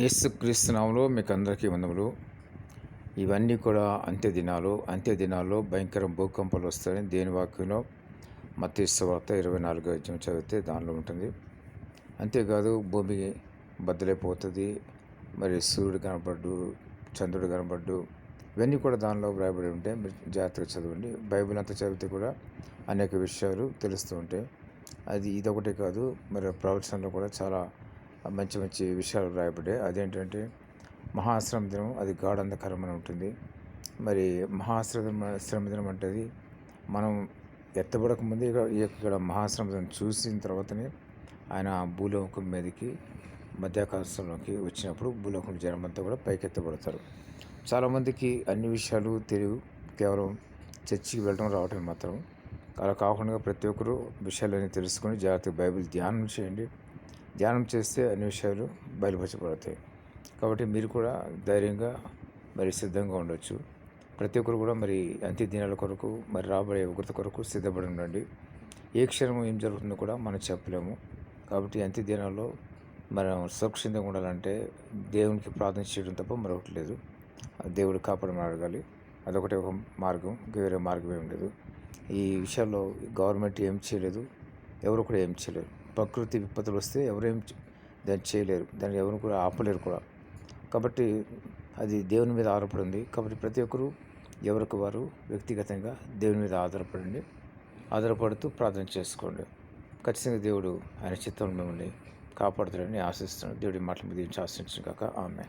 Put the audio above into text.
యేసుక్రీస్తు నామములో మీకు అందరికీ వందములు. ఇవన్నీ కూడా అంత్య దినాలు. అంత్య దినాల్లో భయంకర భూకంపాలు వస్తాయని దేని వాక్యంలో మత్స్య వార్త ఇరవై నాలుగో అధ్యాయం చదివితే దానిలో ఉంటుంది. అంతేకాదు భూమి బద్దలైపోతుంది మరి సూర్యుడు కనబడ్డు చంద్రుడు కనబడ్డు ఇవన్నీ కూడా దానిలో వ్రాయబడి ఉంటాయి మీరు జాగ్రత్తగా చదవండి. బైబిల్ అంతా చదివితే కూడా అనేక విషయాలు తెలుస్తూ ఉంటాయి. అది ఇదొకటే కాదు మరి ప్రవచనంలో కూడా చాలా మంచి మంచి విషయాలు రాయబడ్డాయి. అదేంటంటే మహాశ్రమ దినం అది గాఢంధకరం అని ఉంటుంది. మరి మహాశ్రమ శ్రమ దినం అంటే అది మనం ఎత్తబడక ముందే ఇక్కడ మహాశ్రమ దినం చూసిన తర్వాతనే ఆయన భూలోకం మీదకి మధ్యాకాశంలోకి వచ్చినప్పుడు భూలోకం జనమంతా కూడా పైకెత్తబడతారు. చాలామందికి అన్ని విషయాలు తెలియవు. కేవలం చర్చికి వెళ్ళడం రావటం మాత్రం. అలా కాకుండా ప్రతి ఒక్కరూ విషయాలన్నీ తెలుసుకొని జాగ్రత్తగా బైబిల్ ధ్యానం చేయండి. ధ్యానం చేస్తే అన్ని విషయాలు బయలుపరచబడతాయి. కాబట్టి మీరు కూడా ధైర్యంగా మరి సిద్ధంగా ఉండొచ్చు. ప్రతి ఒక్కరు కూడా మరి అంత్య దినాల కొరకు మరి రాబోయే ఉగ్రత కొరకు సిద్ధపడి ఉండండి. ఏ క్షణం ఏం జరుగుతుందో కూడా మనం చెప్పలేము. కాబట్టి అంత్య దినాల్లో మనం సురక్షితంగా ఉండాలంటే దేవునికి ప్రార్థన చేయడం తప్ప మరొకటి లేదు. దేవుడు కాపాడమని అడగాలి. అదొకటి ఒక మార్గం వేరే మార్గం ఏం లేదు. ఈ విషయాల్లో గవర్నమెంట్ ఏం చేయలేదు. ఎవరు కూడా ఏం చేయలేరు. ప్రకృతి విపత్తులు వస్తే ఎవరేం దాన్ని చేయలేరు. దాన్ని ఎవరు కూడా ఆపలేరు కూడా. కాబట్టి అది దేవుని మీద ఆధారపడింది. కాబట్టి ప్రతి ఒక్కరూ ఎవరికి వారు వ్యక్తిగతంగా దేవుని మీద ఆధారపడండి. ఆధారపడుతూ ప్రార్థన చేసుకోండి. ఖచ్చితంగా దేవుడు ఆయన చిత్తంలో మిమ్మల్ని కాపాడుతాడని ఆశిస్తున్నాడు దేవుడి మాటల మీద ఆశించిన కాక ఆమె